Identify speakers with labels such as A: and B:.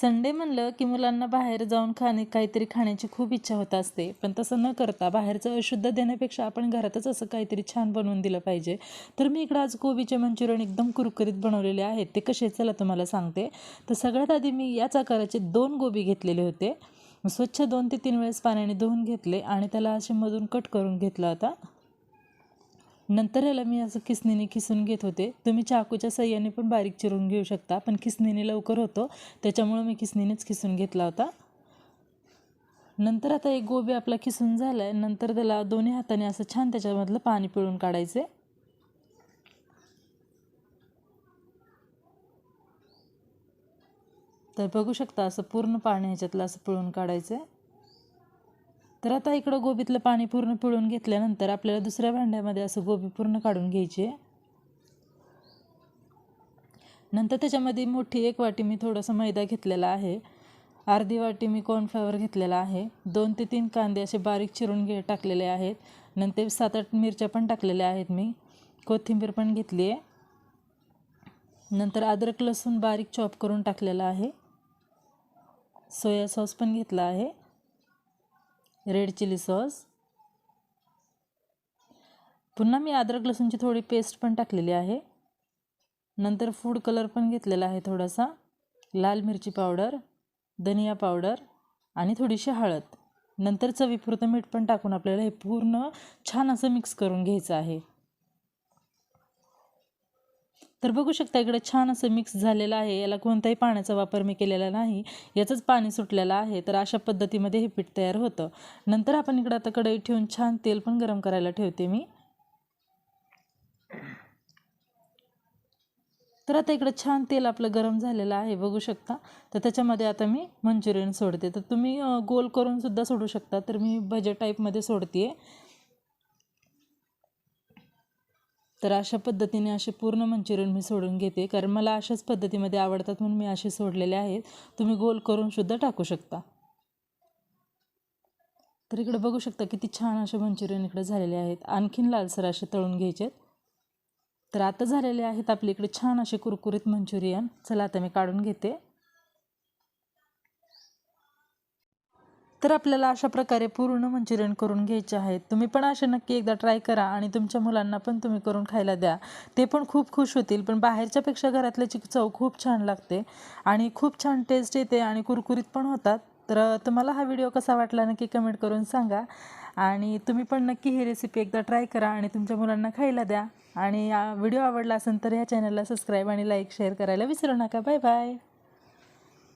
A: Sunday म्हणलं की मुलांना बाहेर जाऊन खाणे काहीतरी खाण्याची खूप इच्छा होत असते. पण तसं न करता बाहेरचं अशुद्ध देण्यापेक्षा आपण घरातच असं काहीतरी छान बनवून दिलं पाहिजे. तर मी इकडं आज कोबीचे मंचुरियन एकदम कुरकुरीत बनवलेले आहेत. ते कसे चला तुम्हाला सांगते. तर सगळ्यात आधी मी याच आकाराचे दोन गोबी घेतलेले होते. स्वच्छ दोन ते तीन वेळेस पाण्याने धुवून घेतले आणि त्याला असे मधून कट करून घेतला होता. नंतर याला मी असं किसनीने किसून घेत होते. तुम्ही चाकूच्या सह्याने पण बारीक चिरून घेऊ शकता. पण किसनीने लवकर होतो. त्याच्यामुळं मी किसनीनेच किसून घेतला होता. नंतर आता एक गोबी आपला किसून झाला आहे नंतर त्याला दोन्ही हाताने असं छान त्याच्यामधलं पाणी पिळून काढायचे तर बघू शकता असं पूर्ण पाणी ह्याच्यातलं असं पिळून काढायचं आहे तर आता इकडं गोबीतलं पाणी पूर्ण पिळून घेतल्यानंतर आपल्याला दुसऱ्या भांड्यामध्ये असं गोबी पूर्ण काढून घ्यायची आहे. नंतर त्याच्यामध्ये मोठी एक वाटी मी थोडासा मैदा घेतलेला आहे. अर्धी वाटी मी कॉर्नफ्लॉवर घेतलेला आहे. दोन ते तीन कांदे असे बारीक चिरून घे टाकलेले आहेत. नंतर सात आठ मिरच्या पण टाकलेल्या आहेत मी. कोथिंबीर पण घेतली आहे. नंतर अद्रक लसूण बारीक चॉप करून टाकलेला आहे. सोया सॉस पण घेतला आहे. Red chilli sauce. पुन्हा मी अद्रक लसूणची थोडी पेस्ट पण टाकलेली आहे. नंतर फूड कलर पण घेतलेला आहे थोडासा. लाल मिरची पावडर धनिया पावडर आणि थोडीशी हळद. नंतर चवीपुरतं मीठ पण टाकून आपल्याला हे पूर्ण छान असं मिक्स करून घ्यायचं आहे. तर बघू शकता इकडे छान असं मिक्स झालेलं आहे. याला कोणताही पाण्याचा वापर मी केलेला नाही. याचंच पाणी सुटलेलं आहे. तर अशा पद्धतीमध्ये हे पीठ तयार होतं. नंतर आपण इकडं आता कढई ठेवून छान तेल पण गरम करायला ठेवते मी. तर आता इकडं छान तेल आपलं गरम झालेलं आहे. बघू शकता. तर त्याच्यामध्ये आता मी मंचुरियन सोडते. तर तुम्ही गोल करूनसुद्धा सोडू शकता. तर मी भजे टाईपमध्ये सोडते आहे तर अशा पद्धतीने असे पूर्ण मंचुरियन मी सोडून घेते. कारण मला अशाच पद्धतीमध्ये आवडतात म्हणून मी असे सोडलेले आहेत. तुम्ही गोल करून सुद्धा टाकू शकता. तर इकडे बघू शकता किती छान असे मंचुरियन इकडे झालेले आहेत. आणखीन लालसर असे तळून घ्यायचे तर आता झालेले आहेत आपल्या इकडे छान असे कुरकुरीत मंचुरियन. चला आता मी काढून घेते. तर आपल्याला अशा प्रकारे पूर्ण मंचुरियन करून घ्यायचे आहेत. तुम्ही पण असे नक्की एकदा ट्राय करा आणि तुमच्या मुलांना पण तुम्ही करून खायला द्या. ते पण खूप खुश होतील पण बाहेरच्यापेक्षा घरातल्याची चव खूप छान लागते आणि खूप छान टेस्ट येते आणि कुरकुरीत पण होतात. तर तुम्हाला हा व्हिडिओ कसा वाटला नक्की कमेंट करून सांगा आणि तुम्ही पण नक्की ही रेसिपी एकदा ट्राय करा आणि तुमच्या मुलांना खायला द्या. आणि व्हिडिओ आवडला असेल तर ह्या चॅनलला सबस्क्राईब आणि लाईक शेअर करायला विसरू नका. Bye bye